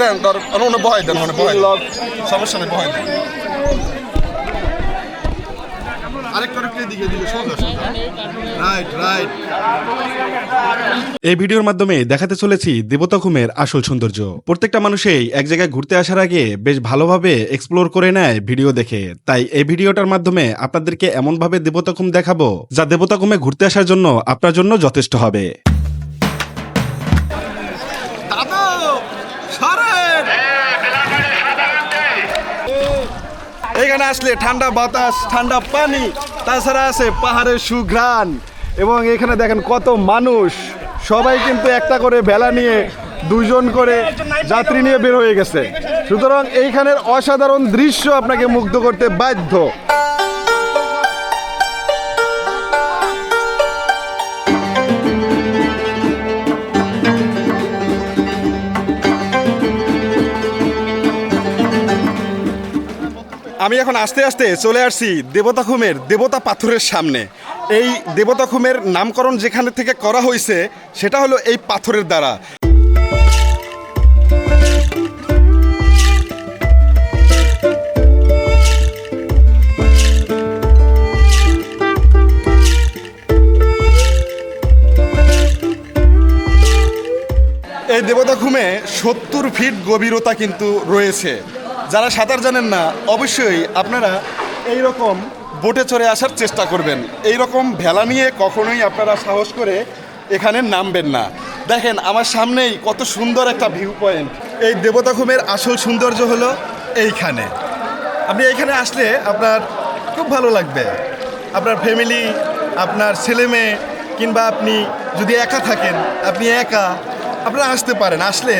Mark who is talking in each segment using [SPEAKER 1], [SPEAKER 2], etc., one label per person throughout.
[SPEAKER 1] দেন ধর বহাই দেন মানে বহাই। সমস্যা নেই বহাই দেন।
[SPEAKER 2] এই ভিডিওর মাধ্যমে দেখাতে চলেছি দেবতাখুমের আসল সৌন্দর্য। প্রত্যেকটা মানুষই এক জায়গায় ঘুরতে আসার আগে বেশ ভালোভাবে এক্সপ্লোর করে নেয় ভিডিও দেখে। তাই এই ভিডিওটার মাধ্যমে আপনাদেরকে এমনভাবে দেবতা দেবতাখুম দেখাবো যা দেবতা দেবতাখুমে ঘুরতে আসার জন্য আপনার জন্য যথেষ্ট হবে।
[SPEAKER 1] এখানে আসলে ঠান্ডা বাতাস, ঠান্ডা পানি, তাছাড়া আছে পাহাড়ের সুঘ্রাণ এবং এখানে দেখেন কত মানুষ। সবাই কিন্তু একটা করে ভেলা নিয়ে দুজন করে যাত্রী নিয়ে বের হয়ে গেছে। সুতরাং এইখানের অসাধারণ দৃশ্য আপনাকে মুগ্ধ করতে বাধ্য। আমি এখন আস্তে আস্তে চলে আসছি দেবতাখুমের দেবতা পাথরের সামনে। এই দেবতাখুমের নামকরণ যেখানে থেকে করা হয়েছে, সেটা হলো এই পাথরের দ্বারা। এই দেবতা ঘুমে সত্তর ফিট গভীরতা কিন্তু রয়েছে। যারা সাঁতার জানেন না, অবশ্যই আপনারা এই রকম বোটে চড়ে আসার চেষ্টা করবেন। এই রকম ভেলা নিয়ে কখনোই আপনারা সাহস করে এখানে নামবেন না। দেখেন, আমার সামনেই কত সুন্দর একটা ভিউ পয়েন্ট এই দেবতা ঘুমের আসল সৌন্দর্য হলো এইখানে। আপনি এখানে আসলে আপনার খুব ভালো লাগবে। আপনার ফ্যামিলি আপনার ছেলে মেয়ে কিংবা আপনি যদি একা থাকেন, আপনি একা, আপনারা আসতে পারেন। আসলে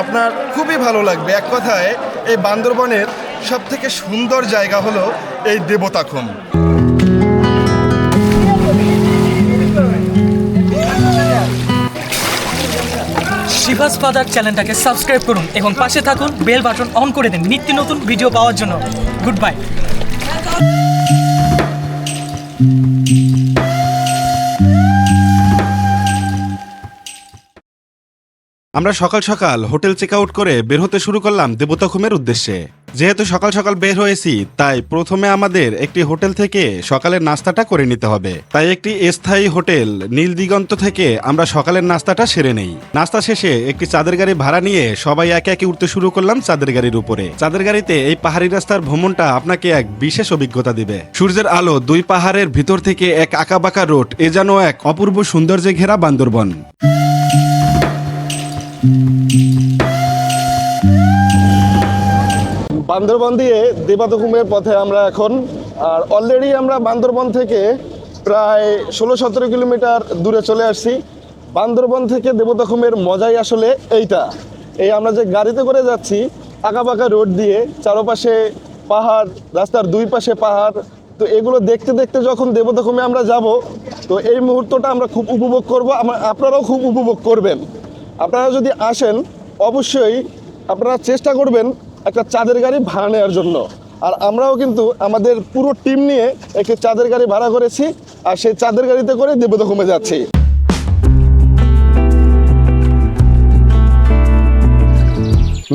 [SPEAKER 1] আপনার খুবই ভালো লাগবে। এক কথায় এই বান্দরবনের সব থেকে সুন্দর জায়গা হলো এই দেবতাখুম
[SPEAKER 3] শিভাস ফাদার চ্যানেলটাকে সাবস্ক্রাইব করুন এবং পাশে থাকুন, বেল বাটন অন করে দিন নিত্য নতুন ভিডিও পাওয়ার জন্য। গুড বাই
[SPEAKER 2] আমরা সকাল সকাল হোটেল চেক আউট করে বের হতে শুরু করলাম দেবতাখুমের উদ্দেশ্যে। যেহেতু সকাল সকাল বের হয়েছি, তাই প্রথমে আমাদের একটি হোটেল থেকে সকালের নাস্তাটা করে নিতে হবে। তাই একটি স্থায়ী হোটেল নীল দিগন্ত থেকে আমরা সকালের নাস্তাটা সেরে নেই। নাস্তা শেষে একটি চাঁদের গাড়ি ভাড়া নিয়ে সবাই একে একে উঠতে শুরু করলাম চাঁদের গাড়ির উপরে। চাঁদের গাড়িতে এই পাহাড়ি রাস্তার ভ্রমণটা আপনাকে এক বিশেষ অভিজ্ঞতা দিবে। সূর্যের আলো দুই পাহাড়ের ভিতর থেকে এক আঁকাবাঁকা রোড, এ যেন এক অপূর্ব সৌন্দর্যে ঘেরা বান্দরবন।
[SPEAKER 1] বান্দরবন দিয়ে দেবাতকুমের পথে আমরা এখন। আর অলরেডি আমরা বান্দরবন থেকে প্রায় ষোলো সতেরো কিলোমিটার দূরে চলে আসছি। বান্দরবন থেকে দেবতাখুমের মজাই আসলে এইটা। এই আমরা যে গাড়িতে করে যাচ্ছি আঁকাবাঁকা রোড দিয়ে, চারপাশে পাহাড়, রাস্তার দুই পাশে পাহাড়, তো এগুলো দেখতে দেখতে যখন দেবতাখুমে আমরা যাব, তো এই মুহূর্তটা আমরা খুব উপভোগ করব। আমার, আপনারাও খুব উপভোগ করবেন। আপনারা যদি আসেন, অবশ্যই আপনারা চেষ্টা করবেন একটা চাঁদের গাড়ি ভাড়া নেওয়ার জন্য। আর আমরাও কিন্তু আমাদের পুরো টিম নিয়ে একটি চাঁদের গাড়ি ভাড়া করেছি, আর সেই চাঁদের গাড়িতে করে দেবতাখুমে যাচ্ছি।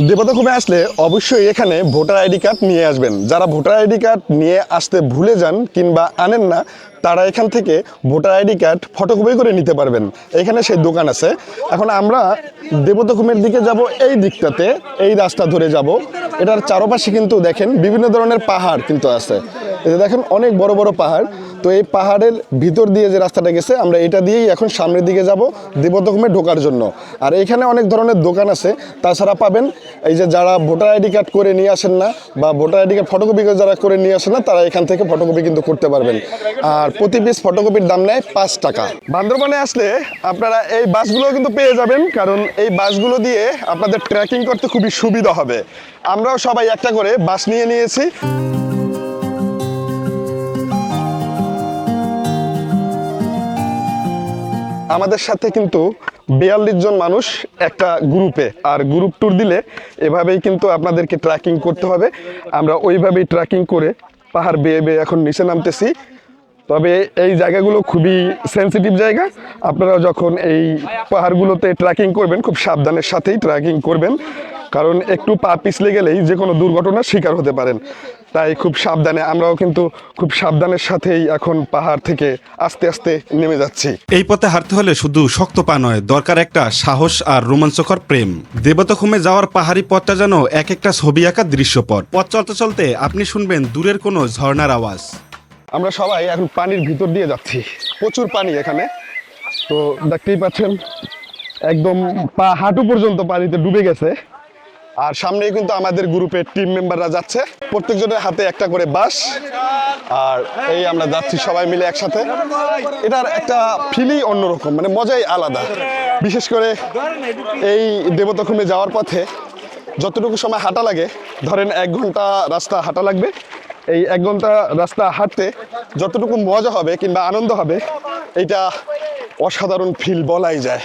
[SPEAKER 1] দেবতাখুমে আসলে অবশ্যই এখানে ভোটার আইডি কার্ড নিয়ে আসবেন। যারা ভোটার আইডি কার্ড নিয়ে আসতে ভুলে যান কিংবা আনেন না তারা এখান থেকে ভোটার আইডি কার্ড ফটোকপি করে নিতে পারবেন। এখানে সেই দোকান আছে। এখন আমরা দেবতাখুমের দিকে যাব এই দিকটাতে, এই রাস্তা ধরে যাব। এটার চারপাশে কিন্তু দেখেন বিভিন্ন ধরনের পাহাড় কিন্তু আছে। যে দেখেন অনেক বড় বড় পাহাড়। তো এই পাহাড়ের ভিতর দিয়ে যে রাস্তাটা গেছে, আমরা এটা দিয়েই এখন সামনের দিকে যাব দেবতকুমে ঢোকার জন্য। আর এখানে অনেক ধরনের দোকান আছে। তাছাড়া পাবেন এই যে যারা ভোটার আইডি কার্ড করে নিয়ে আসেন না বা ভোটার আইডি কার্ড ফটোকপি যারা করে নিয়ে আসেন না, তারা এখান থেকে ফটোকপি কিন্তু করতে পারবেন। আর প্রতি পিস ফটোকপির দাম নেয় পাঁচ টাকা। বান্দরবানে আসলে আপনারা এই বাসগুলো কিন্তু পেয়ে যাবেন, কারণ এই বাসগুলো দিয়ে আপনাদের ট্রেকিং করতে খুবই সুবিধা হবে। আমরাও সবাই একটা করে বাস নিয়ে নিয়েছি। আমাদের সাথে কিন্তু বিয়াল্লিশ জন মানুষ একটা গ্রুপে আর গ্রুপ ট্যুর দিলে এভাবেই কিন্তু আপনাদেরকে ট্র্যাকিং করতে হবে। আমরা ওইভাবেই ট্র্যাকিং করে পাহাড় বেয়ে বেয়ে এখন নিচে নামতেছি। তবে এই জায়গাগুলো খুবই সেন্সিটিভ জায়গা। আপনারা যখন এই পাহাড়গুলোতে ট্রেকিং করবেন, খুব সাবধানের সাথেই ট্রেকিং করবেন। কারণ একটু পা পিছলে গেলেই যে কোনো দুর্ঘটনার শিকার হতে পারেন। তাই খুব সাবধানে, আমরাও কিন্তু খুব সাবধানের সাথেই এখন পাহাড় থেকে আস্তে আস্তে নেমে যাচ্ছি।
[SPEAKER 2] এই পথে হাঁটতে হলে শুধু শক্ত পা নয়, দরকার একটা সাহস আর রোমাঞ্চকর প্রেম। দেবতখুমে যাওয়ার পাহাড়ি পথটা যেন এক একটা ছবি আঁকা দৃশ্যপট। পথ চলতে চলতে আপনি শুনবেন দূরের কোনো ঝর্ণার আওয়াজ।
[SPEAKER 1] আমরা সবাই এখন পানির ভিতর দিয়ে যাচ্ছি। প্রচুর পানি এখানে। তো দেখতেই পাচ্ছেন, একদম পা হাঁটু পর্যন্ত পানিতে ডুবে গেছে। আর সামনেই কিন্তু আমাদের গ্রুপের টিম মেম্বাররা যাচ্ছে। প্রত্যেকজনের হাতে একটা করে বাস আর এই আমরা যাচ্ছি সবাই মিলে একসাথে। এটার একটা ফিলই অন্যরকম মানে মজাই আলাদা। বিশেষ করে এই দেবতখুমে যাওয়ার পথে যতটুকু সময় হাঁটা লাগে, ধরেন এক ঘণ্টা রাস্তা হাঁটা লাগবে এই এক ঘণ্টা রাস্তা হাঁটতে যতটুকু মজা হবে কিংবা আনন্দ হবে এটা অসাধারণ ফিল বলাই যায়।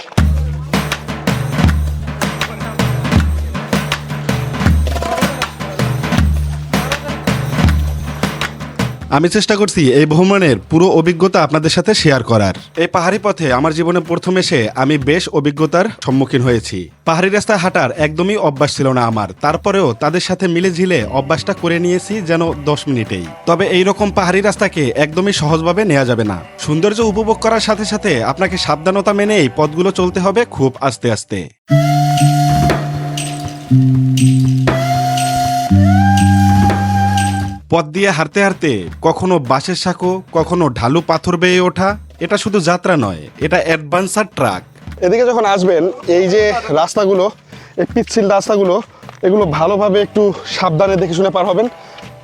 [SPEAKER 2] আমি চেষ্টা করছি এই ভ্রমণের পুরো অভিজ্ঞতা আপনাদের সাথে শেয়ার করার। এই পাহাড়ি পথে আমার জীবনে প্রথম এসে আমি বেশ অভিজ্ঞতার সম্মুখীন হয়েছি। পাহাড়ি রাস্তায় হাঁটার একদমই অভ্যাস ছিল না আমার। তারপরেও তাদের সাথে মিলে ঝিলে অভ্যাসটা করে নিয়েছি যেন দশ মিনিটেই। তবে এই রকম পাহাড়ি রাস্তাকে একদমই সহজভাবে নেওয়া যাবে না। সৌন্দর্য উপভোগ করার সাথে সাথে আপনাকে সাবধানতা মেনে এই পথগুলো চলতে হবে খুব আস্তে আস্তে। পথ দিয়ে হাঁটতে হাঁটতে কখনো বাঁশের সাঁকো, কখনো ঢালু পাথর বেয়ে ওঠা, এটা শুধু যাত্রা নয়, এটা অ্যাডভান্সার ট্রাক।
[SPEAKER 1] এদিকে যখন আসবেন, এই যে রাস্তাগুলো, এই পিচ্ছিল রাস্তাগুলো, এগুলো ভালোভাবে একটু সাবধানে দেখে শুনে পার হবেন,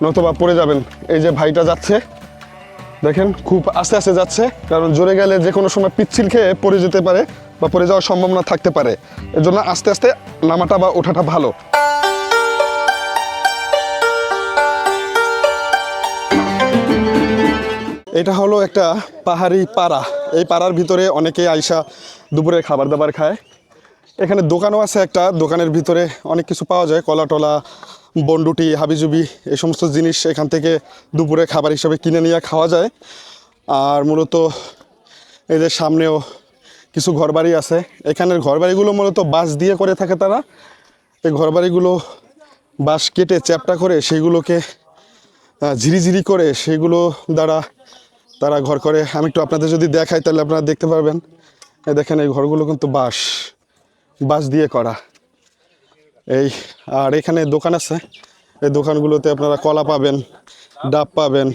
[SPEAKER 1] নতুবা পড়ে যাবেন। এই যে ভাইটা যাচ্ছে, দেখেন, খুব আস্তে আস্তে যাচ্ছে, কারণ জোরে গেলে যে কোনো সময় পিচ্ছিল খেয়ে পড়ে যেতে পারে বা পড়ে যাওয়ার সম্ভাবনা থাকতে পারে। এর জন্য আস্তে আস্তে নামাটা বা ওঠাটা ভালো। এটা হলো একটা পাহাড়ি পাড়া। এই পাড়ার ভিতরে অনেকেই আইসা দুপুরে খাবার দাবার খায়। এখানে দোকানও আছে একটা দোকানের ভিতরে অনেক কিছু পাওয়া যায় কলা টলা বন্ডুটি হাবিজুবি এই সমস্ত জিনিস এখান থেকে দুপুরে খাবার হিসাবে কিনে নিয়ে খাওয়া যায়। আর মূলত এদের সামনেও কিছু ঘরবাড়ি আছে। এখানের ঘরবাড়িগুলো মূলত বাঁশ দিয়ে করে থাকে তারা। এই ঘরবাড়িগুলো বাঁশ কেটে চ্যাপটা করে সেইগুলোকে আহ, ঝিরিঝিরি করে সেগুলো দ্বারা তারা ঘর করে। আমি একটু আপনাদের যদি দেখাই, তাহলে আপনারা দেখতে পারবেন। দেখেন, এই ঘরগুলো কিন্তু বাঁশ। বাঁশ দিয়ে করা। এই, আর এখানে দোকান আছে। এই দোকানগুলোতে আপনারা কলা পাবেন, ডাব পাবেন।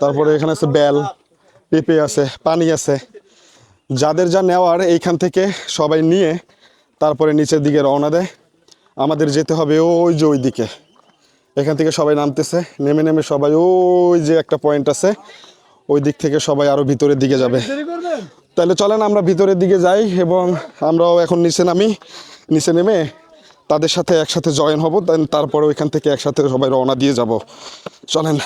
[SPEAKER 1] তারপরে এখানে আছে বেল, পেঁপে আছে, পানি আছে। যাদের যা নেওয়ার, এইখান থেকে সবাই নিয়ে তারপরে নিচের দিকে রওনা দেয়। আমাদের যেতে হবে ওই যে ওই দিকে এখান থেকে সবাই নামতেছে। নেমে নেমে সবাই ওই যে একটা পয়েন্ট আছে। ওই দিক থেকে সবাই আরও ভিতরের দিকে যাবে। তাহলে চলেন আমরা ভিতরের দিকে যাই এবং আমরাও এখন নিচে নামি নিচে নেমে তাদের সাথে একসাথে জয়েন হব তারপরে ওইখান থেকে একসাথে সবাই রওনা দিয়ে যাব। চলেন।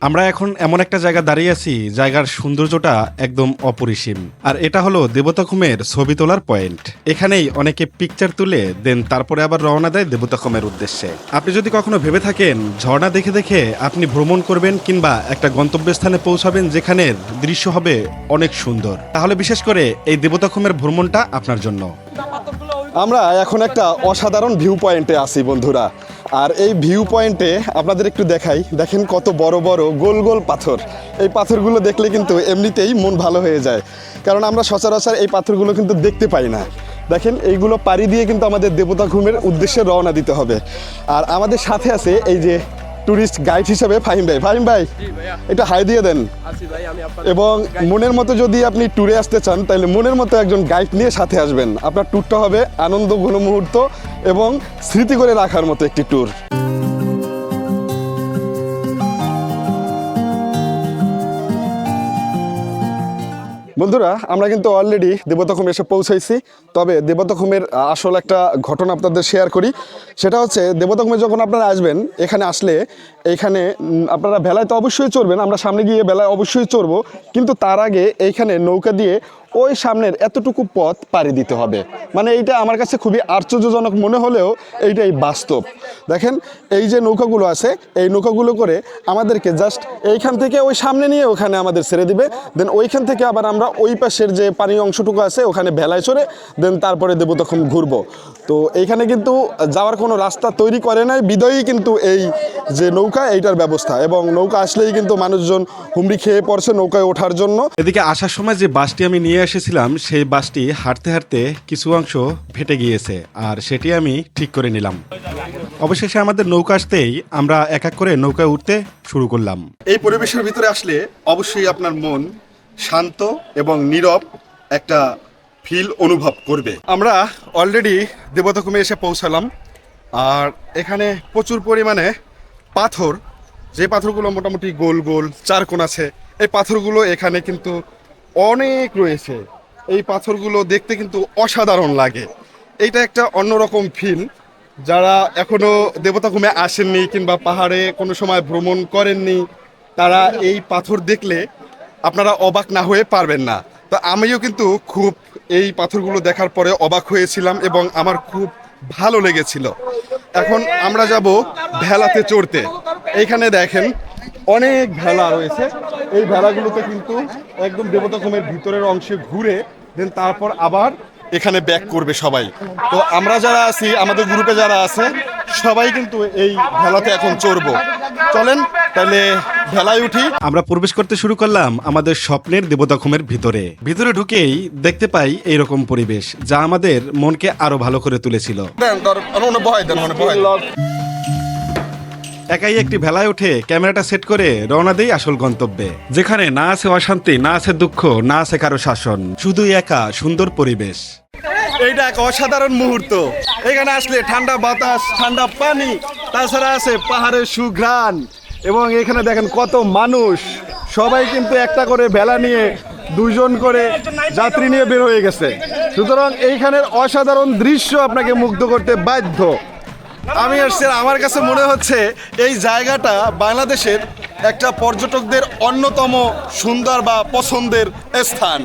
[SPEAKER 2] আমরা এখন এমন একটা জায়গা দাঁড়িয়ে আছি, জায়গার সৌন্দর্যটা একদম অপরিসীম। আর এটা হলো দেবতাখুমের ছবি তোলার পয়েন্ট। এখানেই অনেকে পিকচার তুলে দেন তারপরে আবার রওনা দেয় দেবতাখুমের উদ্দেশ্যে। আপনি যদি কখনো ভেবে থাকেন, ঝর্ণা দেখে দেখে আপনি ভ্রমণ করবেন কিংবা একটা গন্তব্যস্থানে পৌঁছাবেন যেখানের দৃশ্য হবে অনেক সুন্দর। তাহলে বিশেষ করে এই দেবতাখুমের ভ্রমণটা আপনার জন্য।
[SPEAKER 1] আমরা এখন একটা অসাধারণ ভিউ পয়েন্টে আছি, বন্ধুরা। আর এই ভিউ পয়েন্টে আপনাদের একটু দেখাই। দেখেন কত বড় বড় গোল গোল পাথর। এই পাথরগুলো দেখলে কিন্তু এমনিতেই মন ভালো হয়ে যায়। কারণ আমরা সচরাচর এই পাথরগুলো কিন্তু দেখতে পাই না। দেখেন, এইগুলো পাড়ি দিয়ে কিন্তু আমাদের দেবতা ঘুমের উদ্দেশ্যে রওনা দিতে হবে। আর আমাদের সাথে আছে এই যে ট্যুরিস্ট গাইড হিসেবে ফাহিম ভাই। ফাহিম ভাই এটা হাই দিয়ে দেন। এবং মনের মতো যদি আপনি ট্যুরে আসতে চান তাহলে মনের মতো একজন গাইড নিয়ে সাথে আসবেন। আপনার ট্যুরটা হবে আনন্দ ঘন মুহূর্ত এবং স্মৃতি করে রাখার মতো একটি ট্যুর বন্ধুরা, আমরা কিন্তু অলরেডি দেবতাখুম এসে পৌঁছাইছি, তবে দেবতাখুমের আসল একটা ঘটনা আপনাদের শেয়ার করি। সেটা হচ্ছে দেবতাখুমে যখন আপনারা আসবেন, এখানে আসলে এইখানে আপনারা ভেলায় তো অবশ্যই চড়বেন, আমরা সামনে গিয়ে বেলায় অবশ্যই চড়বো, কিন্তু তার আগে এইখানে নৌকা দিয়ে ওই সামনের এতটুকু পথ পাড়ি দিতে হবে। মানে এইটা আমার কাছে খুবই আশ্চর্যজনক মনে হলেও এইটাই বাস্তব। দেখেন, এই যে নৌকাগুলো আছে, এই নৌকাগুলো করে আমাদেরকে জাস্ট এইখান থেকে ওই সামনে নিয়ে ওখানে আমাদের ছেড়ে দিবে। দেন ওইখান থেকে আবার আমরা ওই পাশের যে পানি অংশটুকু আছে, ওখানে ভেলায় চড়ে দেন তারপরে দেবো তখন ঘুরবো। তো এইখানে কিন্তু যাওয়ার কোনো রাস্তা তৈরি করে নাই। বিদয়ী কিন্তু এই যে নৌকা এইটার ব্যবস্থা। এবং নৌকা আসলেই কিন্তু মানুষজন হুমড়ি খেয়ে পড়ছে নৌকায় ওঠার জন্য।
[SPEAKER 2] এদিকে আসার সময় যে বাসটি আমি নিয়ে এসেছিলাম সেই বাসটি হাঁটতে হাঁটতে কিছু অংশ ফেটে গিয়েছে আর সেটি আমি ঠিক করে নিলাম। অবশেষে আমাদের নৌকা আসতেই আমরা এক এক করে নৌকায় উঠতে শুরু করলাম।
[SPEAKER 1] এই পরিবেশের ভিতরে আসলে অবশ্যই আপনার মন শান্ত এবং নীরব একটা ফিল অনুভব করবে। আমরা অলরেডি দেবতাকুমে এসে পৌঁছালাম। আর এখানে প্রচুর পরিমাণে পাথর। যে পাথরগুলো মোটামুটি গোল গোল চারকোন আছে, এই পাথরগুলো এখানে কিন্তু অনেক রয়েছে। এই পাথরগুলো দেখতে কিন্তু অসাধারণ লাগে। এইটা একটা অন্যরকম ফিল যারা এখনও দেবতাকুমে আসেননি কিংবা পাহাড়ে কোনো সময় ভ্রমণ করেননি, তারা এই পাথর দেখলে আপনারা অবাক না হয়ে পারবেন না। তো আমিও কিন্তু খুব এই পাথরগুলো দেখার পরে অবাক হয়েছিলাম এবং আমার খুব ভালো লেগেছিল। এখন আমরা যাব ভেলাতে চড়তে। এইখানে দেখেন অনেক ভেলা রয়েছে। এই ভেলাগুলোতে কিন্তু একদম দেবতাকুমের ভিতরের অংশে ঘুরে, দেন তারপর আবার এখানে ব্যাক করবে সবাই। তো আমরা যারা আছি আমাদের গ্রুপে যারা আছে সবাই কিন্তু এই ভেলাতে এখন চড়বো। চলেন তাহলে ভেলায় উঠি।
[SPEAKER 2] আমরা প্রবেশ করতে শুরু করলাম আমাদের স্বপ্নের দেবতাখমের ভিতরে। ভিতরে ঢুকেই দেখতে পাই এইরকম পরিবেশ যা আমাদের মনকে আরও ভালো করে তুলেছিল।
[SPEAKER 1] দেন বহাই দেন মনে দেন।
[SPEAKER 2] একাই একটি ভেলায় উঠে ক্যামেরাটা সেট করে রওনা দেই আসল গন্তব্যে, যেখানে না আছে অশান্তি, না আছে দুঃখ, না আছে কারও শাসন। শুধুই একা, সুন্দর পরিবেশ।
[SPEAKER 1] এইটা এক অসাধারণ মুহূর্ত। এখানে আসলে ঠান্ডা বাতাস, ঠান্ডা পানি, তাছাড়া আছে পাহাড়ের সুঘ্রাণ, এবং এখানে দেখেন কত মানুষ। সবাই কিন্তু একটা করে ভেলা নিয়ে দুজন করে যাত্রী নিয়ে বের হয়ে গেছে। সুতরাং এইখানের অসাধারণ দৃশ্য আপনাকে মুগ্ধ করতে বাধ্য। আমি আসছি আমার কাছে মনে হচ্ছে এই জায়গাটা বাংলাদেশের একটা পর্যটকদের অন্যতম সুন্দর বা পছন্দের স্থান।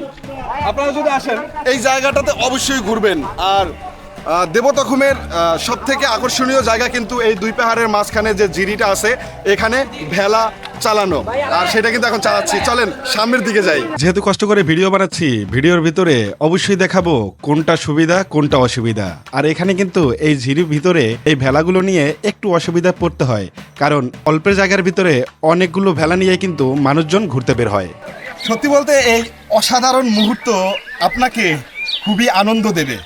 [SPEAKER 1] আপনারা যদি আসেন। এই জায়গাটাতে অবশ্যই ঘুরবেন। আর দেবতখুমের সব থেকে আকর্ষণীয় জায়গা কিন্তু এই দুই পাহাড়ের মাঝখানে যে জিরিটা আছে এখানে ভেলা চালানো। আর সেটা কিন্তু এখন চালাচ্ছি। চলেন সামনের দিকে যাই।
[SPEAKER 2] যেহেতু কষ্ট করে ভিডিও বানাচ্ছি ভিডিওর ভিতরে অবশ্যই দেখাবো কোনটা সুবিধা কোনটা অসুবিধা। আর এখানে কিন্তু এই ঝিরির ভিতরে এই ভেলাগুলো নিয়ে একটু অসুবিধা পড়তে হয়। কারণ অল্পের জায়গার ভিতরে অনেকগুলো ভেলা নিয়ে কিন্তু মানুষজন ঘুরতে বের হয়।
[SPEAKER 1] সত্যি বলতে এই অসাধারণ মুহূর্ত আপনাকে খুবই আনন্দ দেবে।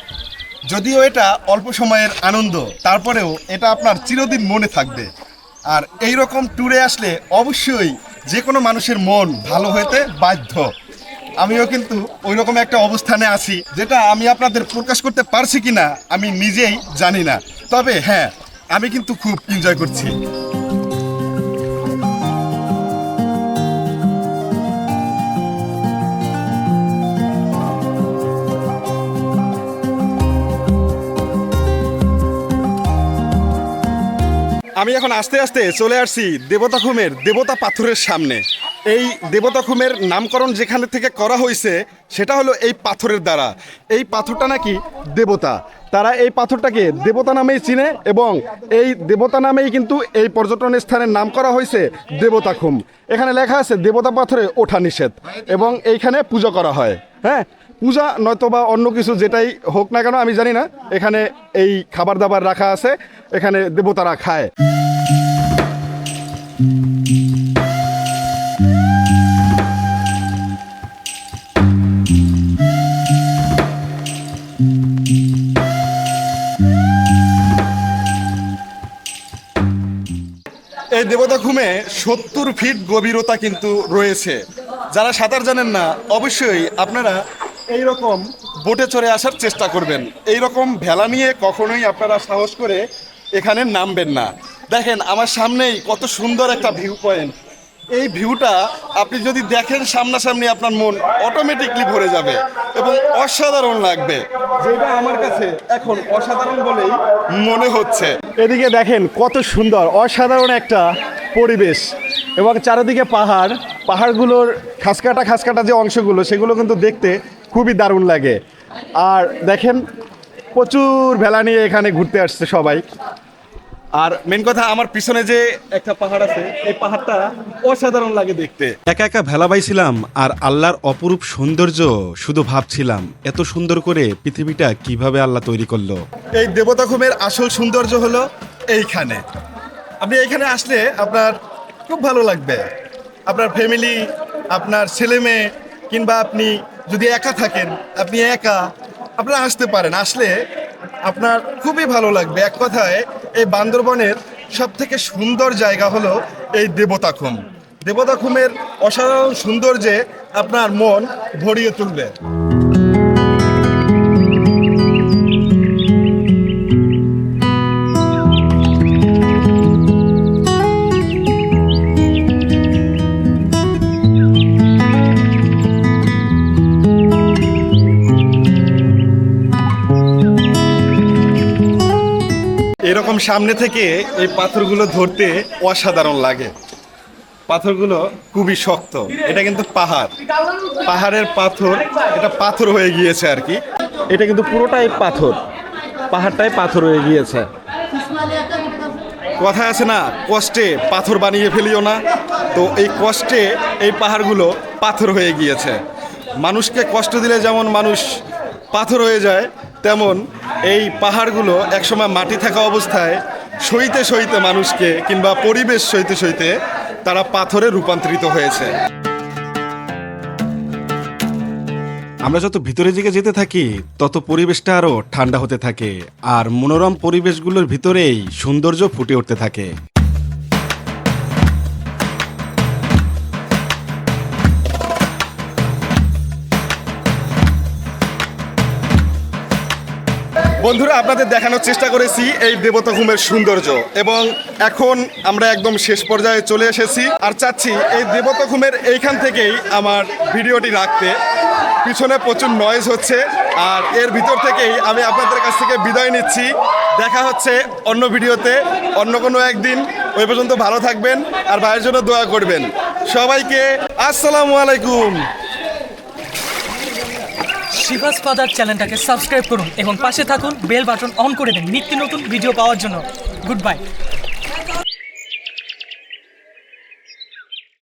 [SPEAKER 1] যদিও এটা অল্প সময়ের আনন্দ তারপরেও এটা আপনার চিরদিন মনে থাকবে। আর এই রকম ট্যুরে আসলে অবশ্যই যে কোনো মানুষের মন ভালো হইতে বাধ্য। আমিও কিন্তু ওই রকম একটা অবস্থানে আছি, যেটা আমি আপনাদের প্রকাশ করতে পারছি কিনা, আমি নিজেই জানি না। তবে হ্যাঁ আমি কিন্তু খুব এনজয় করছি। আমি এখন আস্তে আস্তে চলে আসছি দেবতাখুমের দেবতা পাথরের সামনে। এই দেবতা দেবতাখুমের নামকরণ যেখানে থেকে করা হয়েছে, সেটা হলো এই পাথরের দ্বারা। এই পাথরটা নাকি দেবতা। তারা এই পাথরটাকে দেবতা নামেই চিনে এবং এই দেবতা নামেই কিন্তু এই পর্যটন স্থানের নাম করা হয়েছে দেবতা দেবতাখুম এখানে লেখা আছে, দেবতা পাথরে ওঠা নিষেধ এবং এইখানে পূজা করা হয়। হ্যাঁ? পূজা নয়তো বা অন্য কিছু যেটাই হোক না কেন, আমি জানি না। এখানে এই খাবার দাবার রাখা আছে, এখানে দেবতারা খায়। এই দেবতা ঘুমে সত্তর ফিট গভীরতা কিন্তু রয়েছে। যারা সাঁতার জানেন না, অবশ্যই আপনারা এই রকম বোটে চড়ে আসার চেষ্টা করবেন। এই রকম ভেলা নিয়ে কখনোই আপনারা সাহস করে এখানে নামবেন না। দেখেন, আমার সামনেই কত সুন্দর একটা ভিউ পয়েন্ট এই ভিউটা আপনি যদি দেখেন সামনাসামনি আপনার মন অটোমেটিকলি ভরে যাবে এবং অসাধারণ লাগবে। যেটা আমার কাছে এখন অসাধারণ বলেই মনে হচ্ছে। এদিকে দেখেন কত সুন্দর, অসাধারণ একটা পরিবেশ এবং চারিদিকে পাহাড়। পাহাড়গুলোর খাসকাটা খাসকাটা যে অংশগুলো, সেগুলো কিন্তু দেখতে খুবই দারুণ লাগে। আর দেখেন প্রচুর ভেলা নিয়ে এখানে ঘুরতে আসছে সবাই। আর মেন কথা আমার পিছনে যে একটা পাহাড় আছে এই পাহাড়টা অসাধারণ লাগে দেখতে।
[SPEAKER 2] একা একা ভেলা বাইছিলাম আর আল্লাহর অপরূপ সৌন্দর্য শুধু ভাবছিলাম এত সুন্দর করে পৃথিবীটা কীভাবে আল্লাহ তৈরি করল।
[SPEAKER 1] এই দেবতাখুমের আসল সৌন্দর্য হলো এইখানে। আপনি এইখানে আসলে আপনার খুব ভালো লাগবে। আপনার ফ্যামিলি আপনার ছেলে মেয়ে কিংবা আপনি যদি একা থাকেন, আপনি একা, আপনারা আসতে পারেন। আসলে আপনার খুবই ভালো লাগবে। এক কথায়, এই বান্দরবনের সব থেকে সুন্দর জায়গা হলো এই দেবতাখুম। দেবতাখুমের অসাধারণ সৌন্দর্যে আপনার মন ভরিয়ে তুলবে। এরকম সামনে থেকে এই পাথরগুলো ধরতে অসাধারণ লাগে। পাথরগুলো খুবই শক্ত। এটা কিন্তু পাহাড়। পাহাড়ের পাথর, এটা পাথর হয়ে গিয়েছে আর কি। এটা কিন্তু পুরোটাই পাথর। পাহাড়টাই পাথর হয়ে গিয়েছে। কথা আছে না, কষ্টে পাথর বানিয়ে ফেলিও না। তো এই কষ্টে এই পাহাড়গুলো পাথর হয়ে গিয়েছে। মানুষকে কষ্ট দিলে যেমন মানুষ পাথর হয়ে যায় তেমন এই পাহাড়গুলো একসময় মাটি থাকা অবস্থায় সইতে সইতে মানুষকে কিংবা পরিবেশ সইতে সইতে তারা পাথরে রূপান্তরিত হয়েছে।
[SPEAKER 2] আমরা যত ভিতরের দিকে যেতে থাকি, তত পরিবেশটা আরও ঠান্ডা হতে থাকে, আর মনোরম পরিবেশগুলোর ভিতরেই সৌন্দর্য ফুটে উঠতে থাকে।
[SPEAKER 1] বন্ধুরা, আপনাদের দেখানোর চেষ্টা করেছি এই দেবতা ঘুমের সৌন্দর্য। এবং এখন আমরা একদম শেষ পর্যায়ে চলে এসেছি। আর চাচ্ছি এই দেবতা ঘুমের এইখান থেকেই আমার ভিডিওটি রাখতে। পিছনে প্রচুর নয়েজ হচ্ছে। আর এর ভিতর থেকেই আমি আপনাদের কাছ থেকে বিদায় নিচ্ছি। দেখা হচ্ছে অন্য ভিডিওতে। অন্য কোনো একদিন। ওই পর্যন্ত ভালো থাকবেন। আর ভাইয়ের জন্য দোয়া করবেন। সবাইকে আসসালামু আলাইকুম।
[SPEAKER 3] শিভাস ফাদার চ্যানেলটাকে সাবস্ক্রাইব করুন এবং পাশে থাকুন বেল বাটন অন করে দিন, নিত্য নতুন ভিডিও পাওয়ার জন্য। Good bye